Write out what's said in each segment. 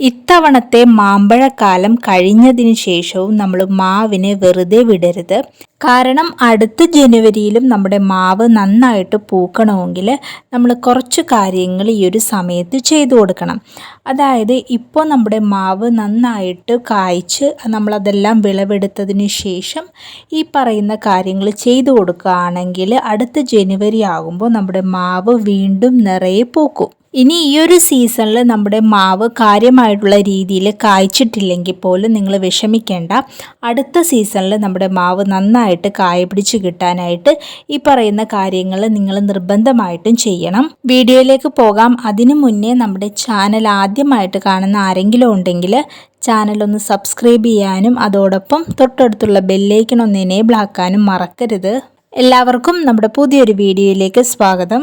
ഇത്തവണത്തെ മാമ്പഴക്കാലം കഴിഞ്ഞതിന് ശേഷവും നമ്മൾ മാവിനെ വെറുതെ വിടരുത്. കാരണം അടുത്ത ജനുവരിയിലും നമ്മുടെ മാവ് നന്നായിട്ട് പൂക്കണമെങ്കിൽ നമ്മൾ കുറച്ച് കാര്യങ്ങൾ ഈ ഒരു സമയത്ത് ചെയ്തു കൊടുക്കണം. അതായത് ഇപ്പോൾ നമ്മുടെ മാവ് നന്നായിട്ട് കായ്ച്ച് നമ്മളതെല്ലാം വിളവെടുത്തതിന് ശേഷം ഈ പറയുന്ന കാര്യങ്ങൾ ചെയ്തു കൊടുക്കുകയാണെങ്കിൽ അടുത്ത ജനുവരി ആകുമ്പോൾ നമ്മുടെ മാവ് വീണ്ടും നിറയെ പൂക്കും. ഇനി ഈ ഒരു സീസണിൽ നമ്മുടെ മാവ് കാര്യമായിട്ടുള്ള രീതിയിൽ കായ്ച്ചിട്ടില്ലെങ്കിൽ പോലും നിങ്ങൾ വിഷമിക്കേണ്ട. അടുത്ത സീസണിൽ നമ്മുടെ മാവ് നന്നായിട്ട് കായ പിടിച്ച് കിട്ടാനായിട്ട് ഈ പറയുന്ന കാര്യങ്ങൾ നിങ്ങൾ നിർബന്ധമായിട്ടും ചെയ്യണം. വീഡിയോയിലേക്ക് പോകാം. അതിനു മുന്നേ നമ്മുടെ ചാനൽ ആദ്യമായിട്ട് കാണുന്ന ആരെങ്കിലും ഉണ്ടെങ്കിൽ ചാനൽ ഒന്ന് സബ്സ്ക്രൈബ് ചെയ്യാനും അതോടൊപ്പം തൊട്ടടുത്തുള്ള ബെല്ലൈക്കൺ ഒന്ന് എനേബിൾ ആക്കാനും മറക്കരുത്. എല്ലാവർക്കും നമ്മുടെ പുതിയൊരു വീഡിയോയിലേക്ക് സ്വാഗതം.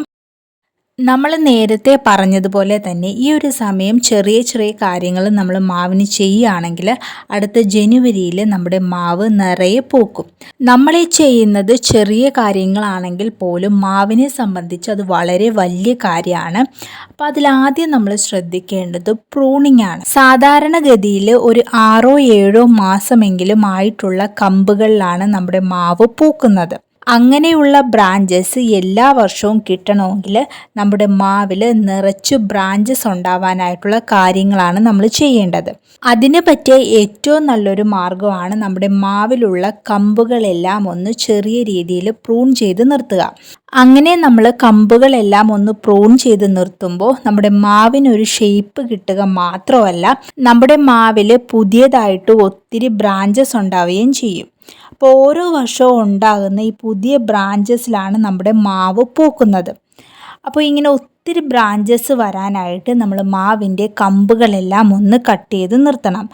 നമ്മൾ നേരത്തെ പറഞ്ഞതുപോലെ തന്നെ ഈ ഒരു സമയം ചെറിയ ചെറിയ കാര്യങ്ങൾ നമ്മൾ മാവിന് ചെയ്യുകയാണെങ്കിൽ അടുത്ത ജനുവരിയിൽ നമ്മുടെ മാവ് നിറയെ പൂക്കും. നമ്മൾ ചെയ്യുന്നത് ചെറിയ കാര്യങ്ങളാണെങ്കിൽ പോലും മാവിനെ സംബന്ധിച്ച് അത് വളരെ വലിയ കാര്യമാണ്. അപ്പോൾ അതിലാദ്യം നമ്മൾ ശ്രദ്ധിക്കേണ്ടത് പ്രൂണിംഗ് ആണ്. സാധാരണഗതിയിൽ ഒരു ആറോ ഏഴോ മാസമെങ്കിലും ആയിട്ടുള്ള കമ്പുകളിലാണ് നമ്മുടെ മാവ് പൂക്കുന്നത്. അങ്ങനെയുള്ള ബ്രാഞ്ചസ് എല്ലാ വർഷവും കിട്ടണമെങ്കിൽ നമ്മുടെ മാവിൽ നിറച്ച് ബ്രാഞ്ചസ് ഉണ്ടാവാനായിട്ടുള്ള കാര്യങ്ങളാണ് നമ്മൾ ചെയ്യേണ്ടത്. അതിന് പറ്റിയ ഏറ്റവും നല്ലൊരു മാർഗമാണ് നമ്മുടെ മാവിലുള്ള കമ്പുകളെല്ലാം ഒന്ന് ചെറിയ രീതിയിൽ പ്രൂൺ ചെയ്ത് നിർത്തുക. അങ്ങനെ നമ്മൾ കമ്പുകളെല്ലാം ഒന്ന് പ്രൂൺ ചെയ്ത് നിർത്തുമ്പോൾ നമ്മുടെ മാവിനൊരു ഷേപ്പ് കിട്ടുക മാത്രമല്ല നമ്മുടെ മാവിൽ പുതിയതായിട്ട് ഒത്തിരി ബ്രാഞ്ചസ് ഉണ്ടാവുകയും ചെയ്യും. അപ്പോൾ ഓരോ വർഷവും ഉണ്ടാകുന്ന ഈ പുതിയ ബ്രാഞ്ചസിലാണ് നമ്മുടെ മാവ് പൂക്കുന്നത്. അപ്പോൾ ഇങ്ങനെ ഒത്തിരി ബ്രാഞ്ചസ് വരാനായിട്ട് നമ്മൾ മാവിന്റെ കമ്പുകളെല്ലാം ഒന്ന് കട്ട് ചെയ്ത് നിർത്തണം.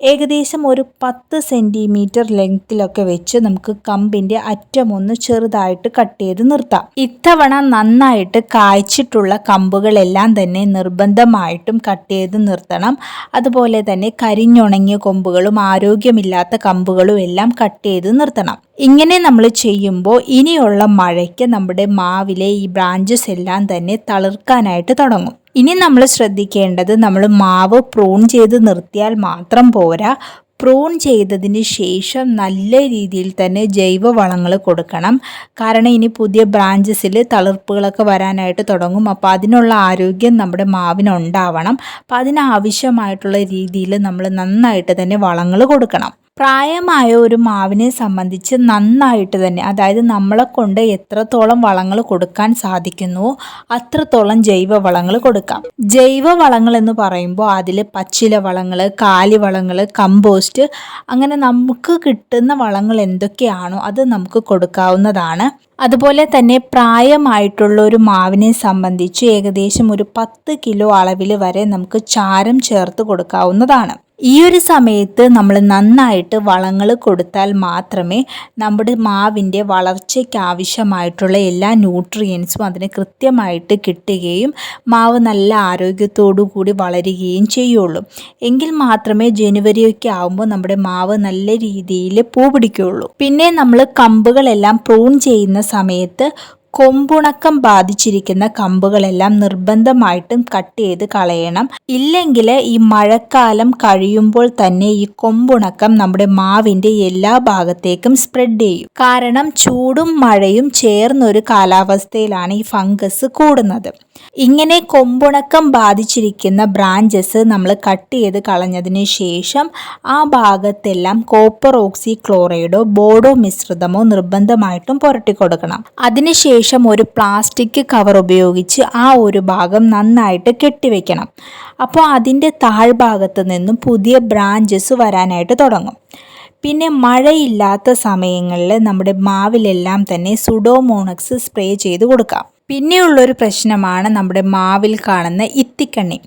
ഏകദേശം ഒരു പത്ത് സെന്റിമീറ്റർ ലെങ്ത്തിലൊക്കെ വെച്ച് നമുക്ക് കമ്പിന്റെ അറ്റം ഒന്ന് ചെറുതായിട്ട് കട്ട് ചെയ്ത് നിർത്താം. ഇത്തവണ നന്നായിട്ട് കായ്ച്ചിട്ടുള്ള കമ്പുകളെല്ലാം തന്നെ നിർബന്ധമായിട്ടും കട്ട് ചെയ്ത് നിർത്തണം. അതുപോലെ തന്നെ കരിഞ്ഞുണങ്ങിയ കൊമ്പുകളും ആരോഗ്യമില്ലാത്ത കമ്പുകളും എല്ലാം കട്ട് ചെയ്ത് നിർത്തണം. ഇങ്ങനെ നമ്മൾ ചെയ്യുമ്പോൾ ഇനിയുള്ള മഴയ്ക്ക് നമ്മുടെ മാവിലെ ഈ ബ്രാഞ്ചസ് എല്ലാം തന്നെ തളിർക്കാനായിട്ട് തുടങ്ങും. ഇനി നമ്മൾ ശ്രദ്ധിക്കേണ്ടത് നമ്മൾ മാവ് പ്രൂൺ ചെയ്ത് നിർത്തിയാൽ മാത്രം പോരാ. പ്രൂൺ ചെയ്തതിന് ശേഷം നല്ല രീതിയിൽ തന്നെ ജൈവ വളങ്ങൾ കൊടുക്കണം. കാരണം ഇനി പുതിയ ബ്രാഞ്ചസിൽ തളിർപ്പുകളൊക്കെ വരാനായിട്ട് തുടങ്ങും. അപ്പോൾ അതിനുള്ള ആരോഗ്യം നമ്മുടെ മാവിനുണ്ടാവണം അപ്പോൾ അതിനാവശ്യമായിട്ടുള്ള രീതിയിൽ നമ്മൾ നന്നായിട്ട് തന്നെ വളങ്ങൾ കൊടുക്കണം. പ്രായമായ ഒരു മാവിനെ സംബന്ധിച്ച് നന്നായിട്ട് തന്നെ അതായത് നമ്മളെ കൊണ്ട് എത്രത്തോളം വളങ്ങൾ കൊടുക്കാൻ സാധിക്കുന്നുവോ അത്രത്തോളം ജൈവ വളങ്ങൾ കൊടുക്കാം. ജൈവ വളങ്ങൾ എന്ന് പറയുമ്പോൾ അതിൽ പച്ചില വളങ്ങൾ കാലിവളങ്ങൾ കമ്പോസ്റ്റ് അങ്ങനെ നമുക്ക് കിട്ടുന്ന വളങ്ങൾ എന്തൊക്കെയാണോ അത് നമുക്ക് കൊടുക്കാവുന്നതാണ്. അതുപോലെ തന്നെ പ്രായമായിട്ടുള്ള ഒരു മാവിനെ സംബന്ധിച്ച് ഏകദേശം ഒരു പത്ത് കിലോ അളവിൽ വരെ നമുക്ക് ചാരം ചേർത്ത് കൊടുക്കാവുന്നതാണ്. ഈ ഒരു സമയത്ത് നമ്മൾ നന്നായിട്ട് വളങ്ങൾ കൊടുത്താൽ മാത്രമേ നമ്മുടെ മാവിന്റെ വളർച്ചയ്ക്ക് ആവശ്യമായിട്ടുള്ള എല്ലാ ന്യൂട്രിയൻസും അതിന് കൃത്യമായിട്ട് കിട്ടുകയും മാവ് നല്ല ആരോഗ്യത്തോടു കൂടി വളരുകയും ചെയ്യുള്ളൂ. എങ്കിൽ മാത്രമേ ജനുവരിയൊക്കെ ആകുമ്പോൾ നമ്മുടെ മാവ് നല്ല രീതിയിൽ പൂ പിടിക്കുകയുള്ളൂ. പിന്നെ നമ്മൾ കമ്പുകളെല്ലാം പ്രൂൺ ചെയ്യുന്ന സമയത്ത് കൊമ്പുണക്കം ബാധിച്ചിരിക്കുന്ന കമ്പുകളെല്ലാം നിർബന്ധമായിട്ടും കട്ട് ചെയ്ത് കളയണം. ഇല്ലെങ്കിൽ ഈ മഴക്കാലം കഴിയുമ്പോൾ തന്നെ ഈ കൊമ്പുണക്കം നമ്മുടെ മാവിന്റെ എല്ലാ ഭാഗത്തേക്കും സ്പ്രെഡ് ചെയ്യും. കാരണം ചൂടും മഴയും ചേർന്നൊരു കാലാവസ്ഥയിലാണ് ഈ ഫംഗസ് കൂടുന്നത്. ഇങ്ങനെ കൊമ്പുണക്കം ബാധിച്ചിരിക്കുന്ന ബ്രാഞ്ചസ് നമ്മൾ കട്ട് ചെയ്ത് കളഞ്ഞതിന് ശേഷം ആ ഭാഗത്തെല്ലാം കോപ്പർ ഓക്സി ക്ലോറൈഡോ ബോഡോ മിശ്രിതമോ നിർബന്ധമായിട്ടും പുരട്ടി കൊടുക്കണം. അതിനുശേഷം ഒരു പ്ലാസ്റ്റിക് കവർ ഉപയോഗിച്ച് ആ ഒരു ഭാഗം നന്നായിട്ട് കെട്ടിവെക്കണം അപ്പോൾ അതിന്റെ താഴ്ഭാഗത്ത് നിന്നും പുതിയ ബ്രാഞ്ചസ് വരാനായിട്ട് തുടങ്ങും. പിന്നെ മഴയില്ലാത്ത സമയങ്ങളിൽ നമ്മുടെ മാവിലെല്ലാം തന്നെ സുഡോമോണക്സ് സ്പ്രേ ചെയ്ത് കൊടുക്കാം. പിന്നെയുള്ളൊരു പ്രശ്നമാണ് നമ്മുടെ മാവിൽ കാണുന്ന ഇത്തിക്കണ്ണി.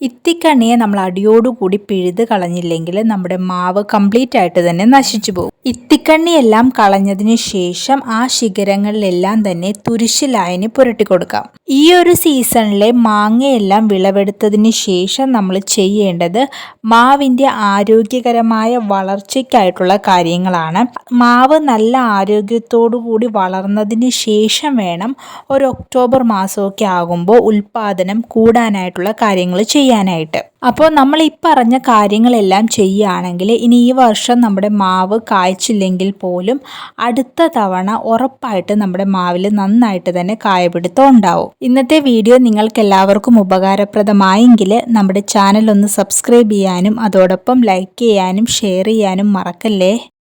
ഇത്തിക്കണ്ണിയെ നമ്മൾ അടിയോടുകൂടി പിഴുത് കളഞ്ഞില്ലെങ്കിൽ നമ്മുടെ മാവ് കംപ്ലീറ്റ് ആയിട്ട് തന്നെ നശിച്ചു പോകും. ഇത്തിക്കണ്ണിയെല്ലാം കളഞ്ഞതിന് ശേഷം ആ ശിഖരങ്ങളിലെല്ലാം തന്നെ തുരിശിലായന് പുരട്ടി കൊടുക്കാം. ഈ ഒരു സീസണിലെ മാങ്ങയെല്ലാം വിളവെടുത്തതിന് ശേഷം നമ്മൾ ചെയ്യേണ്ടത് മാവിന്റെ ആരോഗ്യകരമായ വളർച്ചയ്ക്കായിട്ടുള്ള കാര്യങ്ങളാണ്. മാവ് നല്ല ആരോഗ്യത്തോടു കൂടി വളർന്നതിന് ശേഷം വേണം ഒരു ഒക്ടോബർ മാസമൊക്കെ ആകുമ്പോൾ ഉൽപ്പാദനം കൂടാനായിട്ടുള്ള കാര്യങ്ങൾ ചെയ്യാൻ. ചെയ്യാനായിട്ട്. അപ്പോൾ നമ്മൾ ഈ പറഞ്ഞ കാര്യങ്ങളെല്ലാം ചെയ്യുകയാണെങ്കിൽ ഇനി ഈ വർഷം നമ്മുടെ മാവ് കായ്ച്ചില്ലെങ്കിൽ പോലും അടുത്ത തവണ ഉറപ്പായിട്ട് നമ്മുടെ മാവിൽ നന്നായിട്ട് തന്നെ കായപിടുത്തം ഉണ്ടാവും. ഇന്നത്തെ വീഡിയോ നിങ്ങൾക്ക് എല്ലാവർക്കും ഉപകാരപ്രദമായെങ്കിൽ നമ്മുടെ ചാനൽ ഒന്ന് സബ്സ്ക്രൈബ് ചെയ്യാനും അതോടൊപ്പം ലൈക്ക് ചെയ്യാനും ഷെയർ ചെയ്യാനും മറക്കല്ലേ?